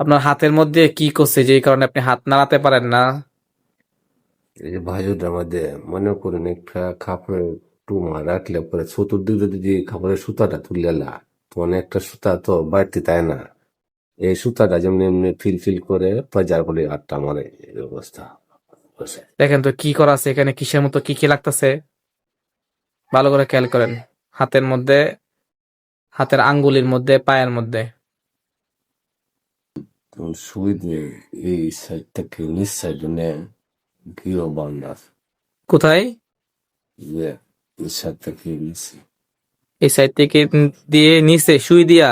আপনার হাতের মধ্যে কি করছে যে এই কারণে আপনি হাত নাড়াতে পারেন না? এই যে ভাজুটার মধ্যে মনে করেন একটা কাপড়ের টুমা রাখলে পরে চতুর্দিকে যদি কাপড়ের সুতাটা তুলে লা তো অনেকটা সুতা তো বাড়তি তাই না? এই সুতাটা যেমনি এমনি ফিল ফিল করে বাজার করে আটটা মারে এই অবস্থা। বসে। দেখেন তো কি করা আছে এখানে কিসের মতো কি কি লাগতেছে? ভালো করে খেয়াল করেন হাতের মধ্যে হাতের আঙ্গুলির মধ্যে পায়ের মধ্যে। তখন সুই দিয়ে এই সাইড থেকে নিচ সাইড নিয়ে গিরো বান্ধার কোথায় যে এই সাইড থেকে নিচে এই সাইড থেকে দিয়ে নিচে সুই দিয়া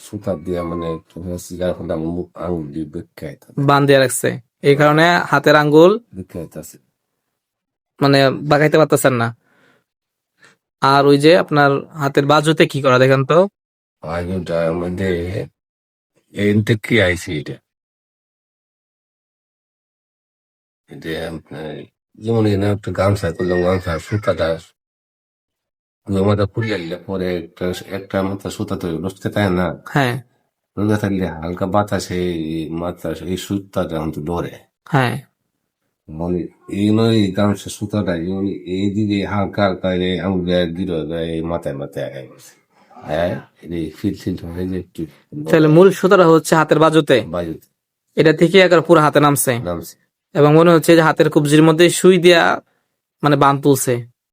সুতা দিয়ে মানে এখন মুখ আঙুল দিয়ে বেঁকাইতে বান দিয়ে রাখছে এই কারণে হাতের আঙ্গুল বেঁকাইতেছে মানে বাগাইতে পারতেছেন না। আর ওই যে আপনার হাতের বাজুতে কি করা দেখেন তো? আগুনটার মধ্যে এটা এটা আপনার যেমন এখানে একটা গামছা করলাম গামছা সুতাটা মাথা খুলে নিলে পরে একটা একটা মাথা সুতা তো রসতে তাই না হ্যাঁ রোদে থাকলে হালকা বাতাসে মাথা এই সুতাটা হ্যাঁ মানে এই নয় গামছা সুতাটা যেমন এইদিকে হালকা হালকা এই আঙুলে এই মাথায় মাথায় হ্যাঁ তাহলে মূল সুতরা হচ্ছে হাতের বাজুতে। এটা থেকে একবার পুরো হাতে নামছে। নামছে। এবং মনে হচ্ছে যে হাতের কবজির মধ্যে সুই দিয়া মানে বান তুলছে।